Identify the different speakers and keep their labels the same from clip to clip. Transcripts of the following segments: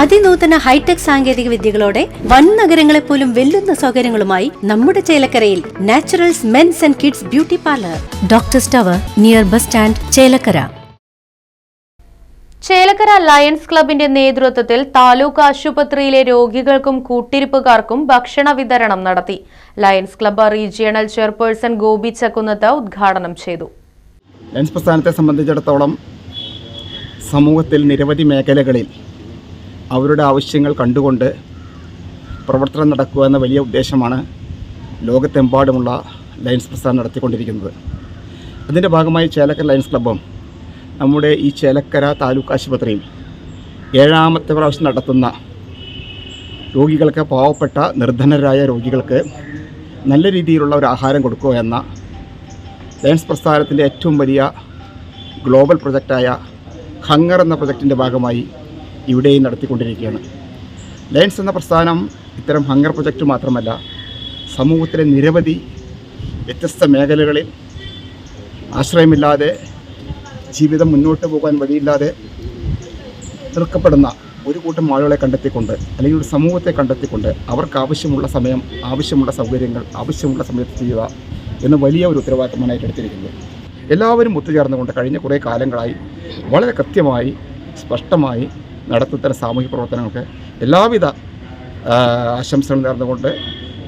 Speaker 1: അതിനൂതന hi tech സാങ്കേതിക വിദ്യകളോടെ വൻ നഗരങ്ങളെ പോലും വെല്ലുന്ന സൗകര്യങ്ങളുമായി നമ്മുടെ ചേലക്കരയിൽ Naturals men's and kids beauty parlour. Doctor സ്റ്റവർ near bus stand Chelakkara.
Speaker 2: Chelakkara Lions ക്ലബിന്റെ നേതൃത്വത്തിൽ താലൂക്ക് ആശുപത്രിയിലെ രോഗികൾക്കും കൂട്ടിരിപ്പുകാർക്കും ഭക്ഷണ വിതരണം നടത്തി. Lions club regional chairperson Gopi Chakkunnath ഉദ്ഘാടനം ചെയ്തു.
Speaker 3: ലയൻസ് പ്രസ്ഥാനത്തെ സംബന്ധിച്ചിടത്തോളം സമൂഹത്തിൽ നിരവധി മേഖലകളിൽ അവരുടെ ആവശ്യങ്ങൾ കണ്ടുകൊണ്ട് പ്രവർത്തനം നടക്കുക എന്ന വലിയ ഉദ്ദേശമാണ് ലോകത്തെമ്പാടുമുള്ള ലയൻസ് പ്രസ്ഥാനം നടത്തിക്കൊണ്ടിരിക്കുന്നത്. അതിന്റെ ഭാഗമായി ചേലക്കര ലയൻസ് ക്ലബ്ബും നമ്മുടെ ഈ ചേലക്കര താലൂക്ക് ആശുപത്രിയിൽ ഏഴാമത്തെ പ്രാവശ്യം നടത്തുന്ന രോഗികൾക്ക് പാവപ്പെട്ട നിർധനരായ രോഗികൾക്ക് നല്ല രീതിയിലുള്ള ഒരു ആഹാരം കൊടുക്കുക എന്ന ലയൻസ് പ്രസ്ഥാനത്തിന്റെ ഏറ്റവും വലിയ ഗ്ലോബൽ പ്രൊജക്റ്റായ ഹങ്ങർ എന്ന പ്രൊജക്റ്റിന്റെ ഭാഗമായി ഇവിടെയും നടത്തിക്കൊണ്ടിരിക്കുകയാണ്. ലയൻസ് എന്ന പ്രസ്ഥാനം ഇത്തരം ഹങ്കർ പ്രൊജക്റ്റ് മാത്രമല്ല സമൂഹത്തിലെ നിരവധി വ്യത്യസ്ത മേഖലകളിൽ ആശ്രയമില്ലാതെ ജീവിതം മുന്നോട്ട് പോകാൻ വഴിയില്ലാതെ തീർക്കപ്പെടുന്ന ഒരു കൂട്ടം ആളുകളെ കണ്ടെത്തിക്കൊണ്ട് അല്ലെങ്കിൽ ഒരു സമൂഹത്തെ കണ്ടെത്തിക്കൊണ്ട് അവർക്ക് ആവശ്യമുള്ള സമയം ആവശ്യമുള്ള സൗകര്യങ്ങൾ ആവശ്യമുള്ള സമയത്ത് ചെയ്യുക എന്ന വലിയ ഒരു ഉത്തരവാദിത്തമാണ് ഏറ്റെടുത്തിരിക്കുന്നത് എല്ലാവരും ഒത്തുചേർന്നുകൊണ്ട് കഴിഞ്ഞ കുറേ കാലങ്ങളായി വളരെ കൃത്യമായി സ്പഷ്ടമായി നടത്തുന്ന സാമൂഹ്യ പ്രവർത്തനങ്ങൾക്ക് എല്ലാവിധ ആശംസകൾ നേർന്നുകൊണ്ട്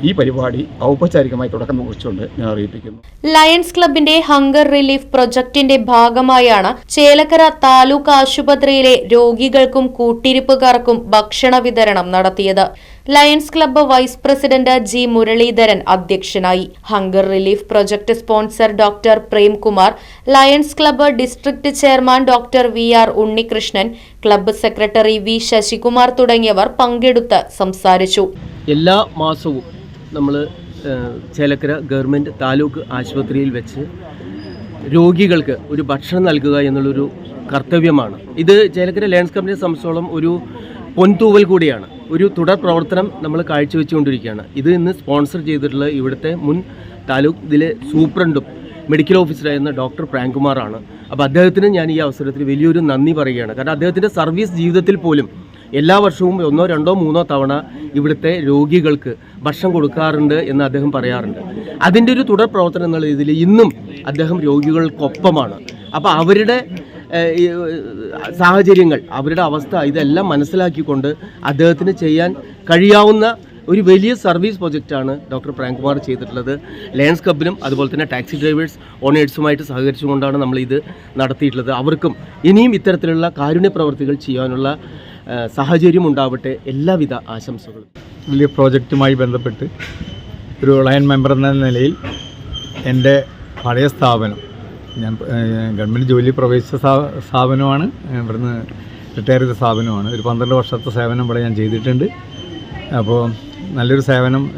Speaker 3: ഈ പരിപാടി ഔപചാരികമായി തുടക്കം കുറിച്ചുകൊണ്ട് ഞാൻ അറിയിപ്പിക്കുന്നു.
Speaker 2: ലയൺസ് ക്ലബിന്റെ ഹങ്കർ റിലീഫ് പ്രൊജക്ടിന്റെ ഭാഗമായാണ് ചേലക്കര താലൂക്ക് ആശുപത്രിയിലെ രോഗികൾക്കും കൂട്ടിരിപ്പുകാർക്കും ഭക്ഷണ വിതരണം നടത്തിയത്. Lions club vice president G Muraleedharan അധ്യക്ഷനായി. Hunger relief project sponsor doctor Premkumar Lions club district chairman doctor V R Unnikrishnan club secretary V Sasikumar തുടങ്ങിയവർ പങ്കെടുത്ത് സംസാരിച്ചു.
Speaker 4: എല്ലാ മാസവും നമ്മൾ ചേലക്കര ഗവൺമെന്റ് താലൂക്ക് ആശുപത്രിയിൽ വെച്ച് രോഗികൾക്ക് ഒരു ഭക്ഷണം നൽകുക എന്നുള്ളൊരു കർത്തവ്യമാണ്. ഇത് ചേലക്കര ലയൺസ് കമ്പനിയെ സംബന്ധിച്ചോളം ഒരു പൊൻതൂവൽ കൂടിയാണ്. ഒരു തുടർ പ്രവർത്തനം നമ്മൾ കാഴ്ചവെച്ചുകൊണ്ടിരിക്കുകയാണ്. ഇത് ഇന്ന് സ്പോൺസർ ചെയ്തിട്ടുള്ള ഇവിടുത്തെ മുൻ താലൂക്ക് ഇതിലെ സൂപ്രണ്ടും മെഡിക്കൽ ഓഫീസറായിരുന്ന ഡോക്ടർ പ്രാങ്കുമാറാണ് അപ്പോൾ അദ്ദേഹത്തിന് ഞാൻ ഈ അവസരത്തിൽ വലിയൊരു നന്ദി പറയുകയാണ്. കാരണം അദ്ദേഹത്തിന്റെ സർവീസ് ജീവിതത്തിൽ പോലും എല്ലാ വർഷവും ഒന്നോ രണ്ടോ മൂന്നോ തവണ ഇവിടുത്തെ രോഗികൾക്ക് ഭക്ഷണം കൊടുക്കാറുണ്ട് എന്ന് അദ്ദേഹം പറയാറുണ്ട്. അതിന്റെ ഒരു തുടർ പ്രവർത്തനം എന്നുള്ള രീതിയിൽ ഇന്നും അദ്ദേഹം രോഗികൾക്കൊപ്പമാണ്. അപ്പോൾ അവരുടെ സാഹചര്യങ്ങൾ അവരുടെ അവസ്ഥ ഇതെല്ലാം മനസ്സിലാക്കിക്കൊണ്ട് അദ്ദേഹത്തിന് ചെയ്യാൻ കഴിയാവുന്ന ഒരു വലിയ സർവീസ് പ്രൊജക്റ്റാണ് ഡോക്ടർ പ്രേംകുമാർ ചെയ്തിട്ടുള്ളത്. ലയൺസ് ക്ലബിനും അതുപോലെ തന്നെ ടാക്സി ഡ്രൈവേഴ്സ് ഓണേഴ്സുമായിട്ട് സഹകരിച്ചുകൊണ്ടാണ് നമ്മൾ ഇത് നടത്തിയിട്ടുള്ളത്. അവർക്കും ഇനിയും ഇത്തരത്തിലുള്ള കാരുണ്യ പ്രവർത്തികൾ ചെയ്യാനുള്ള സാഹചര്യം ഉണ്ടാവട്ടെ എല്ലാവിധ ആശംസകളും.
Speaker 5: വലിയ പ്രോജക്റ്റുമായി ബന്ധപ്പെട്ട് ഒരു ലയൺ മെമ്പർ എന്ന നിലയിൽ എന്റെ പഴയ സ്ഥാപനം ഞാൻ ഗവൺമെന്റ് ജോലി പ്രവേശിച്ച സ്ഥാ- സ്ഥാപനമാണ് ഇവിടുന്ന് റിട്ടയർ ചെയ്ത സ്ഥാപനമാണ്. ഒരു പന്ത്രണ്ട് വർഷത്തെ സേവനം ഇവിടെ ഞാൻ ചെയ്തിട്ടുണ്ട്. അപ്പോൾ നല്ലൊരു സേവനം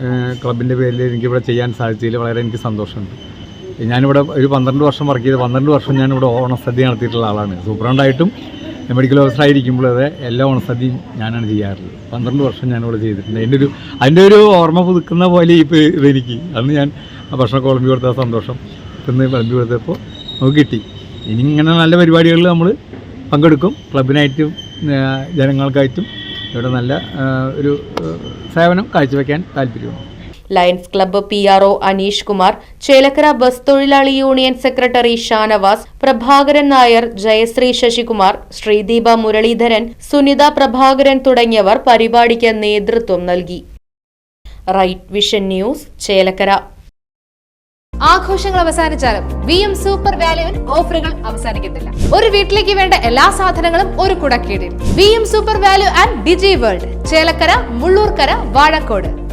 Speaker 5: ക്ലബിന്റെ പേരിൽ എനിക്കിവിടെ ചെയ്യാൻ സാധിച്ചതിൽ വളരെ എനിക്ക് സന്തോഷമുണ്ട്. ഞാനിവിടെ ഒരു പന്ത്രണ്ട് വർഷം വർക്ക് ചെയ്ത് പന്ത്രണ്ട് വർഷം ഞാനിവിടെ ഓണസദ്യ നടത്തിയിട്ടുള്ള ആളാണ്. സൂപ്രണ്ടായിട്ടും മെഡിക്കൽ ഓഫീസറായിരിക്കുമ്പോൾ അത് എല്ലാ ഓണസദ്യയും ഞാനാണ് ചെയ്യാറുള്ളത്. പന്ത്രണ്ട് വർഷം ഞാനിവിടെ ചെയ്തിട്ടുണ്ട്. എന്റെ ഒരു അതിന്റെ ഒരു ഓർമ്മ പുതുക്കുന്ന പോലെ ഇപ്പോൾ ഇതെനിക്ക് അന്ന് ഞാൻ ആ ഭക്ഷണം കുളമ്പി കൊടുത്ത സന്തോഷം ഇന്ന് വിളമ്പി കൊടുത്തപ്പോൾ നമുക്ക് കിട്ടി. ഇനി ഇങ്ങനെ നല്ല പരിപാടികളിൽ നമ്മൾ പങ്കെടുക്കും. ക്ലബിനായിട്ടും ജനങ്ങൾക്കായിട്ടും ഇവിടെ നല്ല ഒരു സേവനം കാഴ്ചവെക്കാൻ താല്പര്യമുണ്ട്.
Speaker 2: Lions club P R O Aneesh Kumar Chelakkara bus തൊഴിലാളി യൂണിയൻ സെക്രട്ടറി ഷാനവാസ് പ്രഭാകരൻ നായർ ജയശ്രീ ശശികുമാർ ശ്രീദീപ മുരളീധരൻ സുനിത പ്രഭാകരൻ തുടങ്ങിയവർ പരിപാടിക്ക് നേതൃത്വം നൽകി. Right vision news Chelakkara.
Speaker 6: ആഘോഷങ്ങൾ അവസാനിച്ചാലും വി എം സൂപ്പർ വാല്യുവിൽ ഓഫറുകൾ അവസാനിക്കുന്നില്ല. ഒരു വീട്ടിലേക്ക് വേണ്ട എല്ലാ സാധനങ്ങളും ഒരു കുടക്കീടിൽ. V M super value and digi world Chelakkara Mulloorkara Vazhakkode.